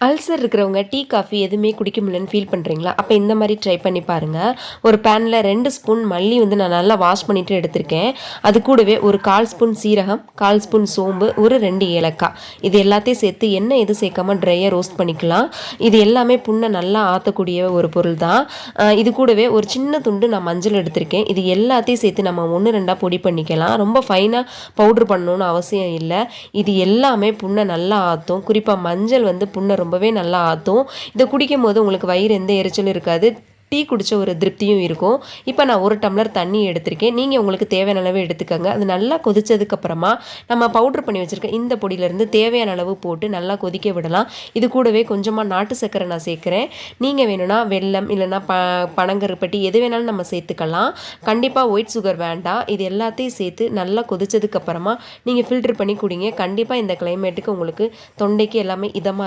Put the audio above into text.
Ulcer இருக்கிறவங்க tea coffee எதுவுமே குடிக்க முடியலன்னு ஃபீல் பண்ணுறீங்களா அப்போ இந்த மாதிரி ட்ரை பண்ணி பாருங்கள் ஒரு பேனில் ரெண்டு ஸ்பூன் மல்லி வந்து நான் நல்லா வாஷ் பண்ணிவிட்டு எடுத்திருக்கேன். அது கூடவே ஒரு கால் ஸ்பூன் சீரகம் கால் ஸ்பூன் சோம்பு ஒரு ரெண்டு ஏலக்காய். இது எல்லாத்தையும் சேர்த்து எண்ணெய் எது சேர்க்காம ட்ரையாக ரோஸ்ட் பண்ணிக்கலாம். இது எல்லாமே புண்ணை நல்லா ஆற்றக்கூடிய ஒரு பொருள் தான். இது கூடவே ஒரு சின்ன துண்டு நான் மஞ்சள் எடுத்திருக்கேன். இது எல்லாத்தையும் சேர்த்து நம்ம ஒன்று ரெண்டாக பொடி பண்ணிக்கலாம். ரொம்ப ஃபைனாக பவுட்ரு பண்ணணும்னு அவசியம் இல்லை. இது எல்லாமே புண்ணை நல்லா ஆற்றும் குறிப்பாக மஞ்சள் வந்து புண்ணை ரொம்பவே நல்லா ஆற்றும் இதை குடிக்கும் போது உங்களுக்கு வயிறு எந்த எரிச்சலும் இருக்காது. டீ குடித்த ஒரு திருப்தியும் இருக்கும். இப்போ நான் ஒரு டம்ளர் தண்ணி எடுத்திருக்கேன். நீங்கள் உங்களுக்கு தேவையான அளவு எடுத்துக்கோங்க. அது நல்லா கொதித்ததுக்கப்புறமா நம்ம பவுடர் பண்ணி வச்சுருக்க இந்த பொடியிலேருந்து தேவையான அளவு போட்டு நல்லா கொதிக்க விடலாம். இது கூடவே கொஞ்சமாக நாட்டு சர்க்கரை நான் சேர்க்குறேன். நீங்கள் வேணும்னா வெள்ளம் இல்லைன்னா ப பனங்கருப்பட்டி எது வேணாலும் நம்ம சேர்த்துக்கலாம். கண்டிப்பாக ஒயிட் சுகர் வேண்டாம். இது எல்லாத்தையும் சேர்த்து நல்லா கொதித்ததுக்கப்புறமா நீங்கள் ஃபில்டர் பண்ணி குடிங்க. கண்டிப்பாக இந்த கிளைமேட்டுக்கு உங்களுக்கு தொண்டைக்கு எல்லாமே இதமாக